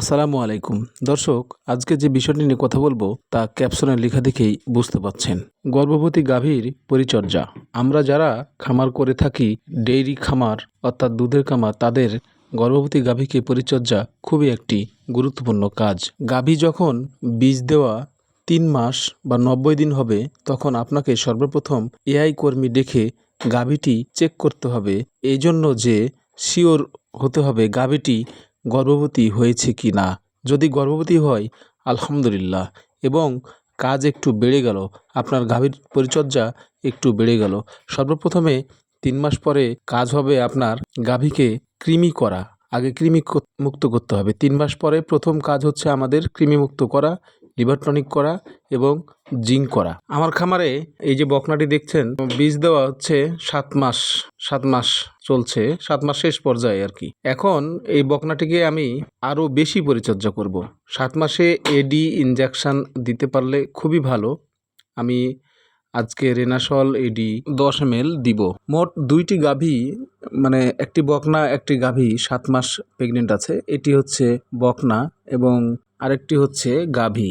আসসালামু আলাইকুম। দর্শক, আজকে যে বিষয়টি নিয়ে কথা বলব তা ক্যাপশনের লেখা দেখেই বুঝতে পাচ্ছেন। গর্ভবতী গাভীর পরিচর্যা। আমরা যারা খামার করে থাকি, ডেইরি খামার অর্থাৎ দুধের খামার, তাদের গর্ভবতী গাভীকে পরিচর্যা খুবই একটি গুরুত্বপূর্ণ কাজ। গাভী যখন বীজ দেওয়া তিন মাস বা নব্বই দিন হবে, তখন আপনাকে সর্বপ্রথম এআই কর্মী ডেকে গাভীটি চেক করতে হবে। এই জন্য যে শিওর হতে হবে, গাভীটি গর্ভবতী হয়েছে কি না? যদি গর্ভবতী হয়, আলহামদুলিল্লাহ। এবং কাজ একটু বেড়ে গেল, আপনার গাভীর পরিচর্যা একটু বেড়ে গেল। সর্বপ্রথমে তিন মাস পরে কাজ হবে আপনার গাভীকে কৃমি করা। আগে কৃমি মুক্ত করতে হবে। তিন মাস পরে প্রথম কাজ হচ্ছে আমাদের কৃমি মুক্ত করা লিভার করা এবং জিঙ্ক করা। আমার খামারে এই যে বকনাটি দেখছেন, বীজ দেওয়া হচ্ছে সাত মাস সাত মাস চলছে, সাত মাস শেষ পর্যায়ে আর কি। এখন এই বকনাটিকে আমি আরও বেশি পরিচর্যা করব। সাত মাসে এডি ইনজেকশন দিতে পারলে খুবই ভালো। আমি আজকে রেনাসল এডি দশ এম দিব। মোট দুইটি গাভী মানে একটি বকনা, একটি গাভী সাত মাস প্রেগনেন্ট আছে। এটি হচ্ছে বকনা এবং আরেকটি হচ্ছে গাভী।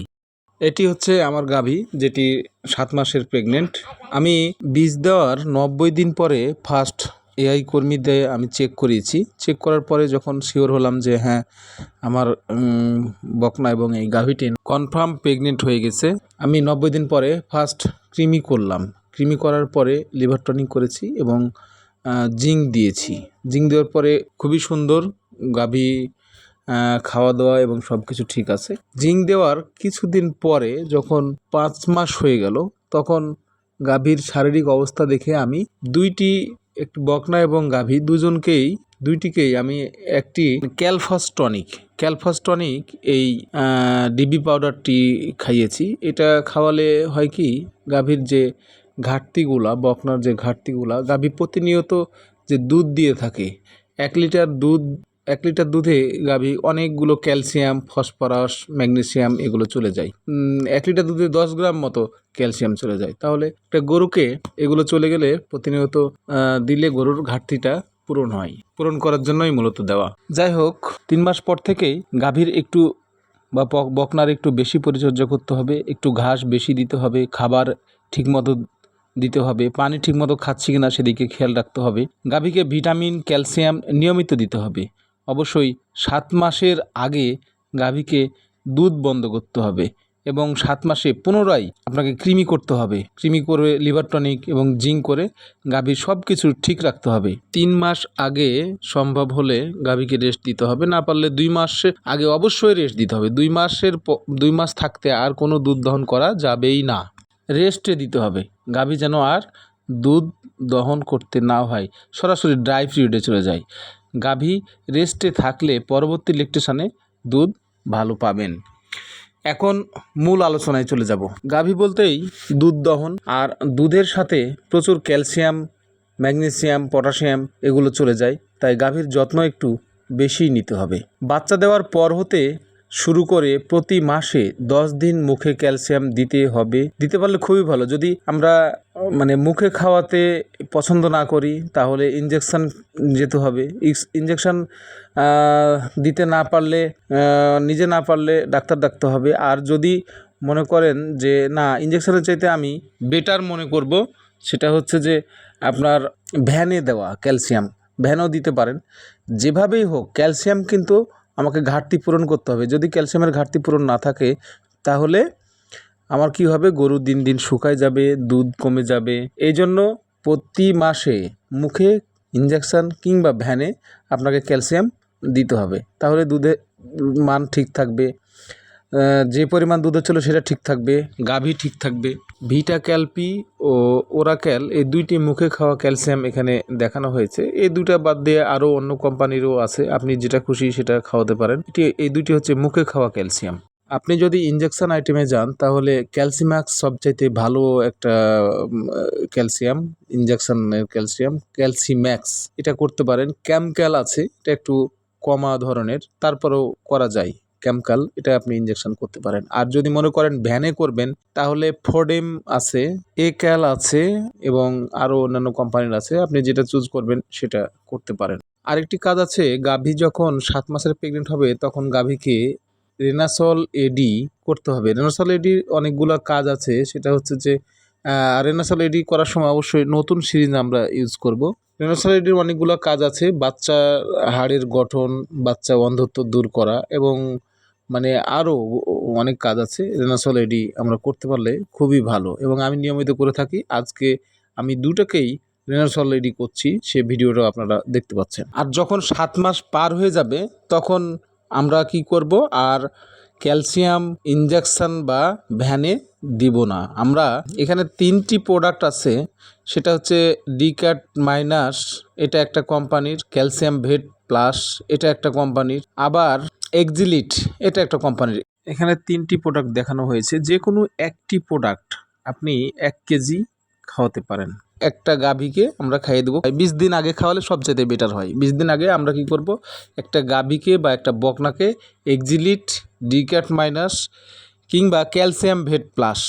এটি হচ্ছে আমার গাভী, যেটি সাত মাসের প্রেগনেন্ট আমি বীজ দেওয়ার নব্বই দিন পরে ফার্স্ট এআই কর্মী দিয়ে আমি চেক করিয়েছি। চেক করার পরে যখন শিওর হলাম যে হ্যাঁ আমার বকনা এবং এই গাভীটি কনফার্ম প্রেগনেন্ট হয়ে গেছে। আমি নব্বই দিন পরে ফার্স্ট কৃমি করলাম। কৃমি করার পরে লিভার টনিক করেছি এবং জিঙ্ক দিয়েছি। জিঙ্ক দেওয়ার পরে খুবই সুন্দর গাভী খাওয়া দাওয়া এবং সব কিছু ঠিক আছে। জিঙ্ক দেওয়ার কিছুদিন পরে যখন পাঁচ মাস হয়ে গেল, তখন গাভীর শারীরিক অবস্থা দেখে আমি দুইটি একটি বকনা এবং গাভী দুজনকেই, দুইটিকেই আমি একটি ক্যালফাস টনিক ক্যালফাস টনিক এই ডিবি পাউডারটি খাইয়েছি। এটা খাওয়ালে হয় কি, গাভীর যে ঘাটতিগুলা, বকনার যে ঘাটতিগুলা, গাভী প্রতিনিয়ত যে দুধ দিয়ে থাকে, এক লিটার দুধ এক লিটার দুধে গাভী অনেকগুলো ক্যালসিয়াম, ফসফরাস, ম্যাগনেসিয়াম এগুলো চলে যায়। এক লিটার দুধে দশ গ্রাম মতো ক্যালসিয়াম চলে যায়। তাহলে একটা গরুকে এগুলো চলে গেলে প্রতিনিয়ত দিলে গরুর ঘাটতিটা পূরণ হয়। পূরণ করার জন্যই মূলত দেওয়া। যাই হোক, তিন মাস পর থেকেই গাভীর একটু বা বকনার একটু বেশি পরিচর্যা করতে হবে, একটু ঘাস বেশি দিতে হবে, খাবার ঠিকমতো দিতে হবে, পানি ঠিকমতো খাচ্ছি কিনা সেদিকে খেয়াল রাখতে হবে। গাভীকে ভিটামিন, ক্যালসিয়াম নিয়মিত দিতে হবে। অবশ্যই সাত মাসের আগে গাভীকে দুধ বন্ধ করতে হবে এবং সাত মাসে পুনরায় আপনাকে কৃমি করতে হবে। কৃমি করে লিভার টনিক এবং জিঙ্ক করে গাভীর সব কিছু ঠিক রাখতে হবে। তিন মাস আগে সম্ভব হলে গাভীকে রেস্ট দিতে হবে, না পারলে দুই মাস আগে অবশ্যই রেস্ট দিতে হবে। দুই মাসের দুই মাস থাকতে আর কোনো দুধ দহন করা যাবেই না। রেস্টে দিতে হবে। গাভী যেন আর দুধ দহন করতে না হয়, সরাসরি ড্রাই পিরিয়ডে চলে যায়। গাভী রেস্টে থাকলে পরবর্তী লেকটেশনে দুধ ভালো পাবেন। এখন মূল আলোচনায় চলে যাব। গাভী বলতেই দুধ দহন আর দুধের সাথে প্রচুর ক্যালসিয়াম, ম্যাগনেসিয়াম, পটাশিয়াম এগুলো চলে যায়, তাই গাভীর যত্ন একটু বেশি নিতে হবে। বাচ্চা দেওয়ার পর হতে শুরু করে প্রতি মাসে দশ দিন মুখে ক্যালসিয়াম দিতে হবে। দিতে পারলে খুবই ভালো। যদি আমরা মানে মুখে খাওয়াতে পছন্দ না করি, তাহলে ইঞ্জেকশন যেতে হবে। ইঞ্জেকশন দিতে না পারলে নিজে না পারলে ডাক্তার ডাকতে হবে। আর যদি মনে করেন যে, না ইঞ্জেকশনের চাইতে আমি বেটার মনে করব, সেটা হচ্ছে যে, আপনার ভ্যানে দেওয়া ক্যালসিয়াম। ভ্যানও দিতে পারেন। যেভাবেই হোক, ক্যালসিয়াম কিন্তু আমাকে ঘাটতি পূরণ করতে হবে। যদি ক্যালসিয়ামের ঘাটতি পূরণ না থাকে, তাহলে আমার কি হবে? গরু দিন দিন শুকায় যাবে, দুধ কমে যাবে। এই জন্য প্রতি মাসে মুখে ইঞ্জেকশন কিংবা ভ্যানে আপনাকে ক্যালসিয়াম দিতে হবে। তাহলে দুধের মান ঠিক থাকবে। যে পরিমাণ দুধ হচ্ছিল সেটা ঠিক থাকবে। গাভী ঠিক থাকবে। ভিটা ক্যালপি ও ওরাক্যাল, এই দুইটি মুখে খাওয়া ক্যালসিয়াম এখানে দেখানো হয়েছে। এই দুইটা বাদ দিয়ে আরও অন্য কোম্পানিরও আছে। আপনি যেটা খুশি সেটা খাওয়াতে পারেন। এটি, এই দুইটি হচ্ছে মুখে খাওয়া ক্যালসিয়াম। আপনি যদি ইঞ্জেকশন আইটেমে যান, তাহলে ক্যালসিম্যাক্স সবচাইতে ভালো একটা ক্যালসিয়াম ইঞ্জেকশনের ক্যালসিয়াম, ক্যালসিম্যাক্স। এটা করতে পারেন। ক্যামক্যাল আছে, এটা একটু কমা ধরনের, তারপরেও করা যায়। ক্যামকাল এটা আপনি ইঞ্জেকশন করতে পারেন। আর যদি মনে করেন ভ্যানে করবেন, তাহলে ফোডেম আছে এ ক্যাল আছে, এবং আরও অন্যান্য কোম্পানির আছে, আপনি যেটা চুজ করবেন সেটা করতে পারেন। আরেকটি কাজ আছে, গাভী যখন সাত মাসের প্রেগনেন্ট হবে, তখন গাভীকে রেনাসল এডি করতে হবে। রেনাসল এডির অনেকগুলো কাজ আছে, সেটা হচ্ছে যে রেনাসল এডি করার সময় অবশ্যই নতুন সিরিজ আমরা ইউজ করব। রেনাসল এডির অনেকগুলো কাজ আছে বাচ্চা হাড়ের গঠন, বাচ্চা অন্ধত্ব দূর করা, এবং মানে আরও অনেক কাজ আছে। রেনাসল এডি আমরা করতে পারলে খুবই ভালো এবং আমি নিয়মিত করে থাকি। আজকে আমি দুটাকেই রেনাসল রেডি করছি, সে ভিডিওটাও আপনারা দেখতে পাচ্ছেন। আর যখন সাত মাস পার হয়ে যাবে, তখন আমরা কি করব? আর ক্যালসিয়াম ইনজেকশন বা ভ্যানে দিব না। আমরা এখানে তিনটি প্রোডাক্ট আছে, সেটা হচ্ছে ডিক্যাট মাইনাস এটা একটা কোম্পানির ক্যালসিয়াম ভেট প্লাস এটা একটা কোম্পানির আবার এক্সিলিট এটা একটা কোম্পানির এখানে তিনটি প্রোডাক্ট দেখানো হয়েছে। যে কোনো একটি প্রোডাক্ট আপনি এক কেজি খাওয়াতে পারেন। একটা গাভীকে আমরা খাইয়ে দেবো। বিশ দিন আগে খাওয়ালে সবচেয়ে বেটার হয়। বিশ দিন আগে আমরা কি করব? একটা গাভীকে বা একটা বকনাকে এক্সিলিট ডিক্যাট মাইনাস কিংবা ক্যালসিয়াম ভেট প্লাস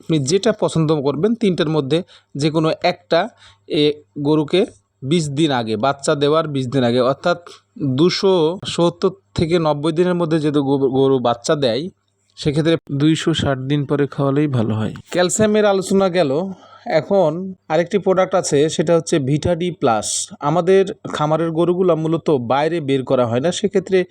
আপনি যেটা পছন্দ করবেন তিনটার মধ্যে যে কোনো একটা এ গরুকে বিশ দিন আগে, বাচ্চা দেওয়ার বিশ দিন আগে। অর্থাৎ দুশো সত্তর থেকে নব্বই দিনের মধ্যে যেহেতু গরু- বাচ্চা দেয়, সেক্ষেত্রে দুইশো ষাট দিন পরে খাওয়ালেই ভালো হয়। ক্যালসিয়ামের আলোচনা গেল। এখন আরেকটি প্রোডাক্ট আছে, সেটা হচ্ছে ভিটাডি প্লাস। আমাদের খামারের গরুগুলো মূলত বাইরে বের করা হয় না। সেক্ষেত্রে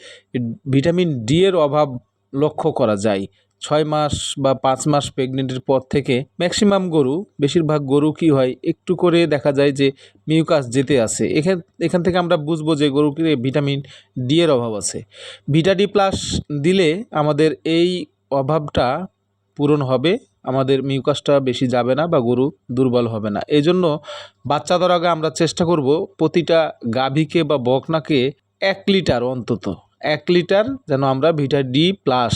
ভিটামিন ডি এর অভাব লক্ষ্য করা যায়। ছয় মাস বা পাঁচ মাস প্রেগনেন্টের পর থেকে ম্যাক্সিমাম গরু, বেশিরভাগ গরু কি হয়, একটু করে দেখা যায় যে মিউকাস যেতে আসে এখান এখান থেকে আমরা বুঝব যে গরুকে ভিটামিন ডি এর অভাব আছে। ভিটা ডি প্লাস দিলে আমাদের এই অভাবটা পূরণ হবে, আমাদের মিউকাসটা বেশি যাবে না বা গরু দুর্বল হবে না। এই জন্য বাচ্চা দেওয়ার আগে আমরা চেষ্টা করব প্রতিটা গাভীকে বা বকনাকে এক লিটার অন্তত, এক লিটার যেন আমরা ভিটা ডি প্লাস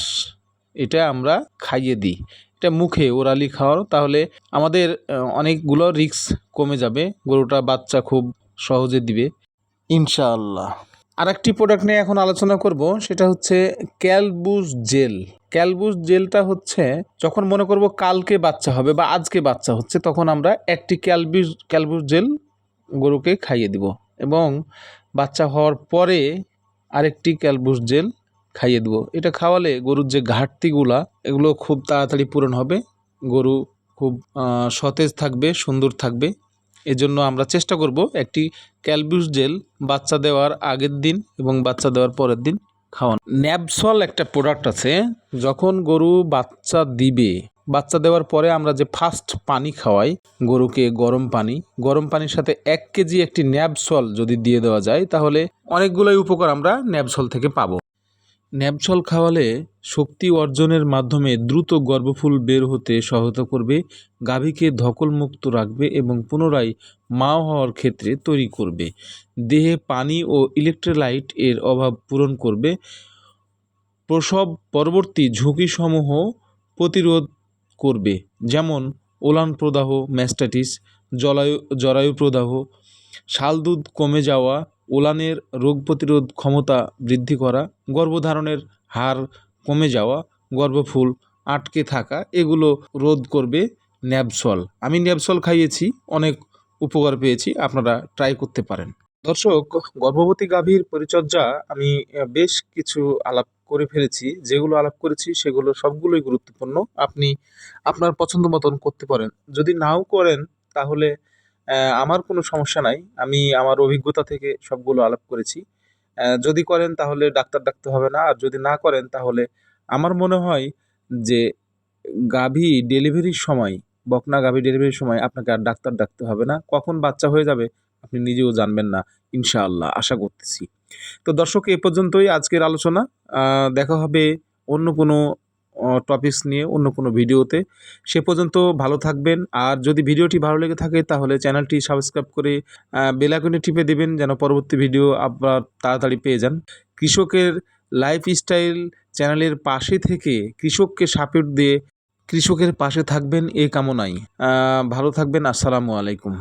এটা আমরা খাইয়ে দিই। এটা মুখে ওরালি খাওয়ানো তাহলে আমাদের অনেকগুলো রিস্ক কমে যাবে। গরুটা বাচ্চা খুব সহজে দিবে। ইনশাআল্লাহ। আর একটি প্রোডাক্ট নিয়ে এখন আলোচনা করব সেটা হচ্ছে ক্যালবুস জেল। ক্যালবুস জেলটা হচ্ছে যখন মনে করব কালকে বাচ্চা হবে বা আজকে বাচ্চা হচ্ছে তখন আমরা একটি ক্যালবিস ক্যালবুস জেল গরুকে খাইয়ে দিব। এবং বাচ্চা হওয়ার পরে আরেকটি ক্যালবুস জেল খাইয়ে দেবো। এটা খাওয়ালে গরুর যে ঘাটতিগুলা, এগুলো খুব তাড়াতাড়ি পূরণ হবে। গরু খুব সতেজ থাকবে, সুন্দর থাকবে। এজন্য আমরা চেষ্টা করব একটি ক্যালবিউস জেল বাচ্চা দেওয়ার আগের দিন এবং বাচ্চা দেওয়ার পরের দিন খাওয়ানো। ন্যাপসল একটা প্রোডাক্ট আছে, যখন গরু বাচ্চা দিবে, বাচ্চা দেওয়ার পরে আমরা যে ফার্স্ট পানি খাওয়াই, গরুকে গরম পানি, গরম পানির সাথে এক কেজি একটি ন্যাপসল যদি দিয়ে দেওয়া যায়, তাহলে অনেকগুলোই উপকার আমরা ন্যাপসল থেকে পাবো। ন্যাপসল খাওয়ালে শক্তি অর্জনের মাধ্যমে দ্রুত গর্ভফুল বের হতে সহায়তা করবে, গাভীকে ধকলমুক্ত রাখবে এবং পুনরায় মা হওয়ার ক্ষেত্রে তৈরি করবে। দেহে পানি ও ইলেকট্রোলাইট এর অভাব পূরণ করবে। প্রসব পরবর্তী ঝুঁকিসমূহ প্রতিরোধ করবে, যেমন ওলান প্রদাহ, ম্যাস্টাটিস, জলায়ু, জরায়ু প্রদাহ শালদুধ কমে যাওয়া ওলানের রোগ প্রতিরোধ ক্ষমতা বৃদ্ধি করা, গর্ভধারণের হার কমে যাওয়া, গর্ভফুল আটকে থাকা, এগুলো রোধ করবে ন্যাবসল আমি ন্যাবসল খাইয়েছি, অনেক উপকার পেয়েছি, আপনারা ট্রাই করতে পারেন। দর্শক, গর্ভবতী গাভীর পরিচর্যা আমি বেশ কিছু আলাপ করে ফেলেছি। যেগুলো আলাপ করেছি, সেগুলো সবগুলোই গুরুত্বপূর্ণ। আপনি আপনার পছন্দ মতন করতে পারেন। যদি নাও করেন, তাহলে আমার কোনো সমস্যা নাই। আমি আমার অভিজ্ঞতা থেকে সবগুলো আলাপ করেছি। যদি করেন তাহলে ডাক্তার ডাকতে হবে না। আর যদি না করেন তাহলে আমার মনে হয় যে গাভী ডেলিভারির সময়, বকনা গাভী ডেলিভারির সময় আপনাকে আর ডাক্তার ডাকতে হবে না। কখন বাচ্চা হয়ে যাবে আপনি নিজেও জানবেন না, ইনশাআল্লাহ, আশা করতেছি। তো দর্শক, এ পর্যন্তই আজকের আলোচনা। দেখা হবে অন্য কোনো টপিকস নিয়ে অন্য কোনো ভিডিওতে। সে পর্যন্ত ভালো থাকবেন। আর যদি ভিডিওটি ভালো লেগে থাকে, তাহলে চ্যানেলটি সাবস্ক্রাইব করে বেলাকনে টিপে দেবেন যেন পরবর্তী ভিডিও আপনার তাড়াতাড়ি পেয়ে যান। কৃষকের লাইফস্টাইল চ্যানেলের পাশে থেকে কৃষককে সাপোর্ট দিয়ে কৃষকের পাশে থাকবেন এ কামনাই ভালো থাকবেন। আসসালামু আলাইকুম।